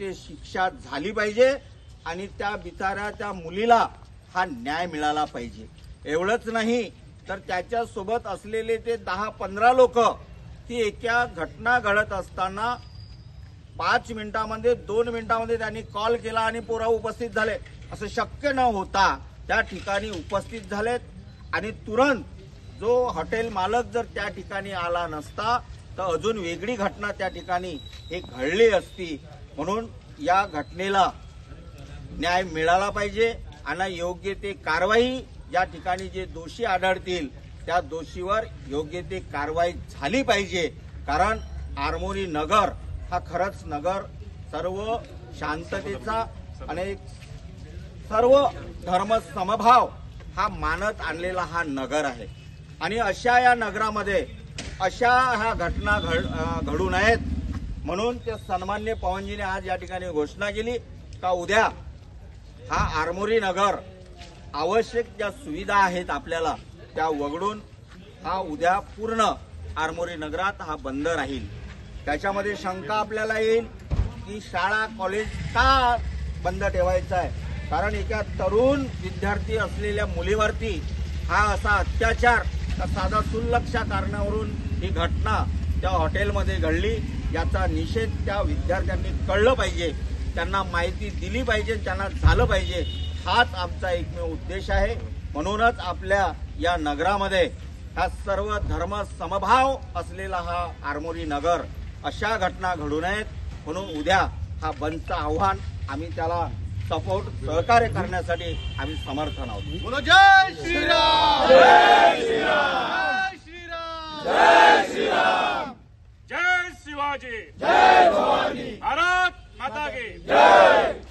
ते शिक्षा झाली पाहिजे आणि त्या बिचाऱ्या त्या मुलीला हा न्याय मिळाला पाहिजे. एवढंच नाही तर त्याच्यासोबत असलेले ते दहा पंधरा लोक ती एका घटना घडत असताना पाच मिनिटामध्ये दोन मिनिटामध्ये त्यांनी कॉल केला आणि पोरा उपस्थित झाले. असं शक्य न होता त्या ठिकाणी उपस्थित झालेत आणि तुरंत जो हॉटेल मालक जर त्या ठिकाणी आला नसता तर अजून वेगळी घटना त्या ठिकाणी हे घडली असती. म्हणून या घटनेला न्याय मिळाला पाहिजे आणि योग्य ते कारवाई या ठिकाणी जे दोषी आढळतील त्या दोषीवर योग्य ते कारवाई झाली पाहिजे. कारण आरमोरी नगर हा खरंच नगर सर्व शांततेचा आणि सर्व धर्म समभाव हा मानत आणलेला हा नगर आहे. आणि अशा या नगरामध्ये अशा ह्या घटना घड अं, घडू नयेत. म्हणून ते सन्मान्य पवनजीने आज या ठिकाणी घोषणा केली का उद्या हा आरमोरी नगर आवश्यक ज्या सुविधा आहेत आपल्याला त्या वगळून हा उद्या पूर्ण आरमोरी नगरात हा बंद राहील. त्याच्यामध्ये शंका आपल्याला येईल की शाळा कॉलेज का बंद ठेवायचं आहे? कारण एका तरुण विद्यार्थी असलेल्या मुलीवरती हा असा अत्याचार साधा सुलक्षा कारणावरून ही घटना त्या हॉटेलमध्ये घडली. याचा निषेध त्या विद्यार्थ्यांनी कळलं पाहिजे. त्यांना माहिती दिली पाहिजे त्यांना झालं पाहिजे. हाच आमचा एकमेव उद्देश आहे. म्हणूनच आपल्या या नगरामध्ये हा सर्व धर्म समभाव असलेला हा आरमोरी नगर अशा घटना घडू नयेत. म्हणून उद्या हा बंदचं आव्हान आम्ही त्याला सपोर्ट सहकार्य करण्यासाठी आम्ही समर्थन आहोत. जय जय श्रीराम जय श्रीराम जय भवानी। भारत माता की जय।